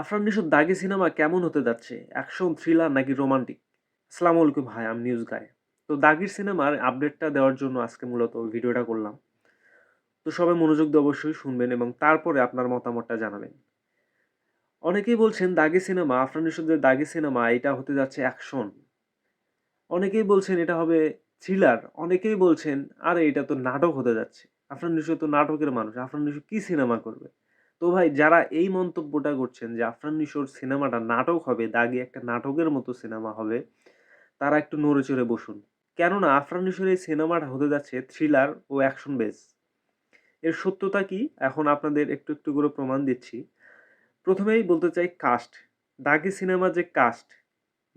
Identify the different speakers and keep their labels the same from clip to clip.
Speaker 1: আফরান নিশোর দাগি cinema কেমন হতে যাচ্ছে? অ্যাকশন, থ্রিলার নাকি রোমান্টিক? আসসালামু আলাইকুম ভাই আমি নিউজ গায়ে তো দাগির সিনেমার আপডেটটা দেওয়ার জন্য আজকে মূলত ভিডিওটা করলাম। তো সবাই মনোযোগ দিয়ে অবশ্যই শুনবেন এবং তারপরে আপনার মতামতটা জানাবেন। অনেকেই বলছেন দাগি সিনেমা, আফরান নিশোদের দাগি সিনেমা, এটা হতে যাচ্ছে অ্যাকশন। অনেকেই বলছেন এটা হবে থ্রিলার, অনেকেই বলছেন, আরে এটা তো নাটক হতে যাচ্ছে। আফরান নিশো তো নাটকের মানুষ, আফরান নিশো কি সিনেমা করবে? তো ভাই, যারা এই মন্তব্যটা করছেন যে আফরান নিশোর সিনেমাটা নাটক হবে, দাগি একটা নাটকের মতো সিনেমা হবে, তারা একটু নড়ে চড়ে বসুন। কেননা আফরান নিশোর এই সিনেমাটা হতে যাচ্ছে থ্রিলার ও অ্যাকশন বেস এর সত্যতা কি? এখন আপনাদের একটু একটু করে প্রমাণ দিচ্ছি। প্রথমেই বলতে চাই কাস্ট দাগি সিনেমার যে কাস্ট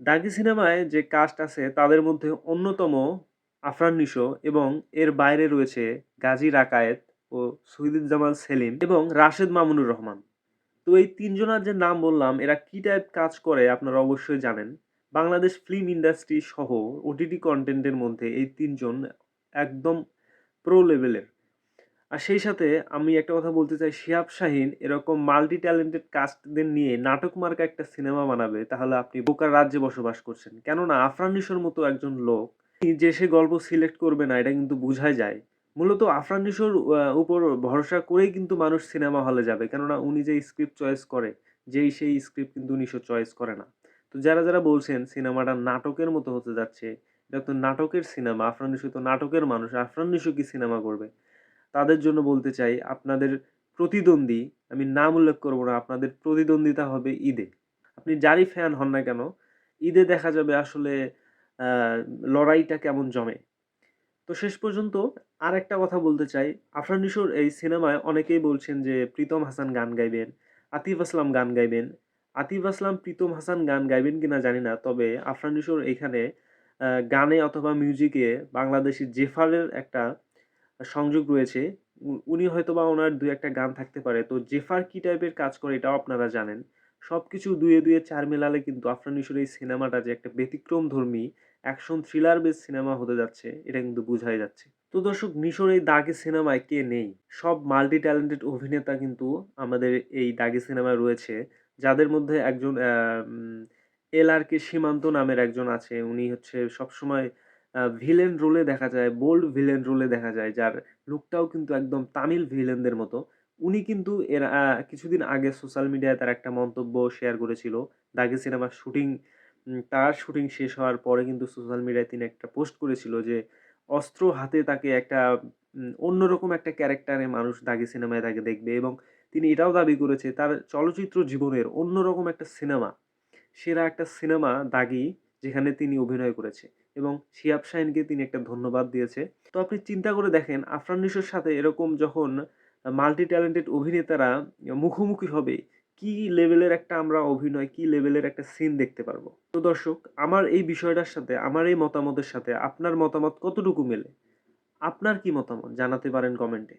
Speaker 1: দাগি সিনেমায় যে কাস্ট আছে, তাদের মধ্যে অন্যতম আফরান নিশো এবং এর বাইরে রয়েছে গাজী রাকায়েত ও শহীদুজ্জামান সেলিম এবং রাশেদ মামুনুর রহমান। তো এই তিনজনের যে নাম বললাম, এরা কি টাইপ কাজ করে আপনারা অবশ্যই জানেন। বাংলাদেশ ফিল্ম ইন্ডাস্ট্রি সহ ওটিটি কন্টেন্টের মধ্যে এই তিনজন একদম প্রো লেভেলের আর সেই সাথে আমি একটা কথা বলতে চাই, শিহাব শাহিন এরকম মাল্টি ট্যালেন্টেড কাস্টদের নিয়ে নাটক মার্কা একটা সিনেমা বানাবে, তাহলে আপনি বোকার রাজ্যে বসবাস করছেন। কেননা, আফরান নিশোর মতো একজন লোক, যে সে গল্প সিলেক্ট করবে না, এটা কিন্তু বোঝাই যায়। মূলত আফরান নিশোর উপর ভরসা করেই কিন্তু মানুষ সিনেমা হলে যাবে। কেননা উনি যে স্ক্রিপ্ট চয়েস করে, যেই সেই স্ক্রিপ্ট কিন্তু নিশো চয়েস করে না। তো যারা যারা বলছেন সিনেমাটা নাটকের মতো হতে যাচ্ছে, এটা তো নাটকের সিনেমা, আফরান নিশো তো নাটকের মানুষ, আফরান নিশো কি সিনেমা করবে? তাদের জন্য বলতে চাই, আপনাদের প্রতিদ্বন্দ্বী, আমি নাম উল্লেখ করব না, আপনাদের প্রতিদ্বন্দ্বিতা হবে ঈদে। আপনি যারই ফ্যান হন না কেন, ঈদে দেখা যাবে আসলে লড়াইটা কেমন জমে? তো শেষ পর্যন্ত আর একটা কথা বলতে চাই। আফরান নিশোর এই সিনেমায় অনেকেই বলছেন যে প্রীতম হাসান গান গাইবেন, আতিফ আসলাম গান গাইবেন। আতিফ আসলাম, প্রীতম হাসান গান গাইবেন কিনা জানি না, তবে আফরান নিশোর এইখানে গানে অথবা মিউজিকে বাংলাদেশি জেফারের একটা সংযোগ রয়েছে। উনি হয়তো বা ওনার দু একটা গান থাকতে পারে। তো জেফার কি টাইপের কাজ করে এটাও আপনারা জানেন। সব কিছু দুয়ে দুয়ে চার মেলালে কিন্তু আফরান নিশোর এই সিনেমাটা যে একটা ব্যতিক্রম ধর্মী অ্যাকশন থ্রিলার বেস সিনেমা হতে যাচ্ছে, এটা কিন্তু বোঝাই যাচ্ছে। তো দর্শক নিশোর এই দাগি সিনেমায় কে নেই? সব মাল্টি ট্যালেন্টেড অভিনেতা কিন্তু আমাদের এই দাগি সিনেমায় রয়েছে, যাদের মধ্যে একজন এল আর কে সীমান্ত নামের একজন আছে। উনি হচ্ছে সবসময় ভিলেন রোলে দেখা যায় বোল্ড ভিলেন রোলে দেখা যায়, যার লুকটাও কিন্তু একদম তামিল ভিলেনদের মতো। উনি কিন্তু এর কিছুদিন আগে সোশ্যাল মিডিয়ায় তার একটা মন্তব্য শেয়ার করেছিল, দাগি সিনেমার শুটিং তার শুটিং শেষ হওয়ার পরে কিন্তু সোশ্যাল মিডিয়ায় তিনি একটা পোস্ট করেছিল যে, অস্ত্র হাতে তাকে একটা অন্যরকম একটা ক্যারেক্টারে মানুষ দাগি সিনেমায় তাকে দেখবে এবং তিনি এটাও দাবি করেছে, তার চলচ্চিত্র জীবনের অন্যরকম একটা সিনেমা সেরা একটা সিনেমা দাগি যেখানে তিনি অভিনয় করেছে এবং শিয়াব শাহিনকে তিনি একটা ধন্যবাদ দিয়েছে। তো আপনি চিন্তা করে দেখেন, আফরান নিশোর সাথে এরকম যখন মাল্টি ট্যালেন্টেড অভিনেতারা মুখোমুখি হবে কি লেভেলের একটা আমরা অভিনয়, কি লেভেলের একটা সিন দেখতে পারব? তো দর্শক, আমার এই বিষয়টার সাথে, আমার এই মতামতের সাথে আপনার মতামত কতটুকু মেলে? আপনার কি মতামত? জানাতে পারেন কমেন্টে